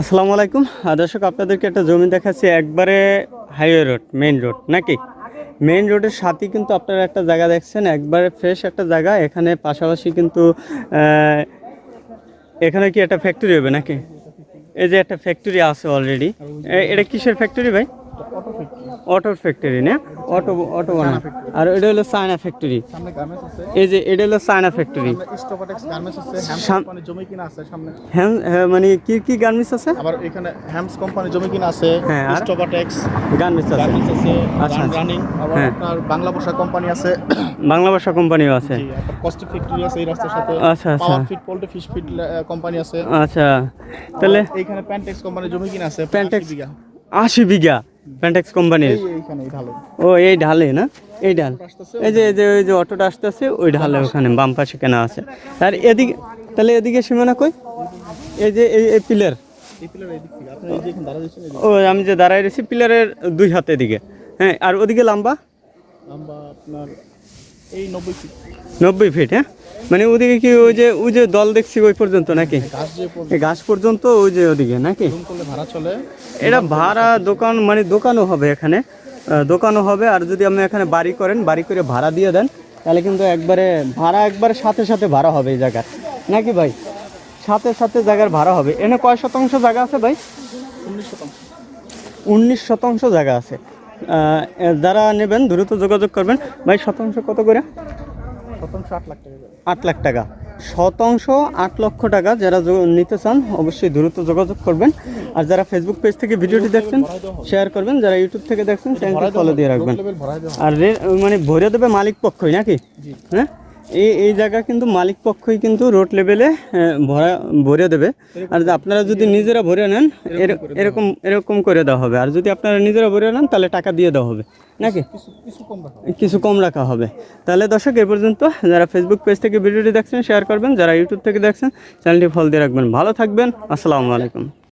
আসসালামু আলাইকুম। দর্শক, আপনাদেরকে একটা জমি দেখাচ্ছি, একবারে হাইওয়ে রোড মেইন রোড নাকি? মেইন রোডের সাথে কিন্তু আপনারা একটা জায়গা দেখছেন, একবারে ফ্রেশ একটা জায়গা। এখানে পাশাপাশি কিন্তু এখানে কি একটা ফ্যাক্টরি হবে নাকি? এই যে একটা ফ্যাক্টরি আছে অলরেডি এটা কিসের ফ্যাক্টরি ভাই? অটোর ফ্যাক্টরি না? অটো অটো বানা আর এটা হলো চায়না ফ্যাক্টরি এই যে এটা হলো চায়না ফ্যাক্টরি হ্যাঁ মানে কি কি গার্মেন্টস আছে? আবার এখানে হ্যামস কোম্পানি জমি কিনা আছে। হ্যাঁ? স্টোপাটেক্স গার্মেন্টস আছে। গার্মেন্টস আছে। আচ্ছা, আচ্ছা। রানিং আবার হ্যাঁ। আপনার বাংলা ভাষা কোম্পানি আছে। বাংলা ভাষা কোম্পানিও আছে। কস্টিক ফ্যাক্টরি আছে এই রাস্তার সাথে। আচ্ছা, আচ্ছা। Power feed poultry fish feed company আছে। আচ্ছা। তাহলে এইখানে প্যান্টেক্স কোম্পানি জমি কিনা আছে? 80 বিঘা। আশি বিঘা। প্যান্টেক্স কোম্পানির ও এই ঢালে না? এই ঢাল। এই যে এই যে ওই যে অটোটা আসতেছে ওই ঢালে ওখানে বাম পাশে কেনা আছে। আর এদিকে তাহলে এদিকে সীমানা কই? এই যে এই এই পিলার। ও আমি যে দাঁড়াই রয়েছি পিলারের দুই হাতে এদিকে। হ্যাঁ আর ওদিকে লম্বা? লম্বা আপনার এই নব্বই ফিট নব্বই ফিট হ্যাঁ? মানে ওদিকে কি ওই যে ওই যে দল দেখছি ওই পর্যন্ত নাকি? গাছ পর্যন্ত ওই যে ওদিকে নাকি? ভাড়া চলে। এটা ভাড়া দোকান মানে দোকানও হবে এখানে। দোকানও হবে আর যদি আপনি এখানে বাড়ি করেন বাড়ি করে ভাড়া দিয়ে দেন তাহলে কিন্তু একবারে ভাড়া একবারে সাথে সাথে ভাড়া হবে এই জায়গার। নাকি ভাই? সাথে সাথে জায়গার ভাড়া হবে। এনে কয় শতাংশ জায়গা আছে ভাই? উনিশ শতাংশ। উনিশ শতাংশ জায়গা আছে। যারা নেবেন দ্রুত যোগাযোগ করবেন। ভাই শতাংশ কত করে? শতাংশ আট লাখ টাকা আট লাখ টাকা। শতাংশ আট লক্ষ টাকা যারা নিতে চান অবশ্যই দ্রুত যোগাযোগ করবেন। আর যারা ফেসবুক পেজ থেকে ভিডিওটি দেখছেন শেয়ার করবেন। যারা ইউটিউব থেকে দেখছেন চ্যানেলটি ফলো দিয়ে রাখবেন। আর মানে ভরে দেবে মালিক পক্ষই নাকি? হ্যাঁ? এই এই জায়গা কিন্তু মালিক পক্ষই কিন্তু রোড লেভেলে ভরা ভরে দেবে। আর আপনারা যদি নিজেরা ভরে নেন এর- এরকম এরকম করে দেওয়া হবে। আর যদি আপনারা নিজেরা ভরে নেন তাহলে টাকা দিয়ে দেওয়া হবে। নাকি? কিছু কিছু কম রাখা কিছু কম রাখা হবে। তাহলে দর্শক এ পর্যন্ত যারা ফেসবুক পেজ থেকে ভিডিওটি দেখছেন শেয়ার করবেন। যারা ইউটিউব থেকে দেখছেন চ্যানেলটি ফল দিয়ে রাখবেন। ভালো থাকবেন। আসসালামু আলাইকুম।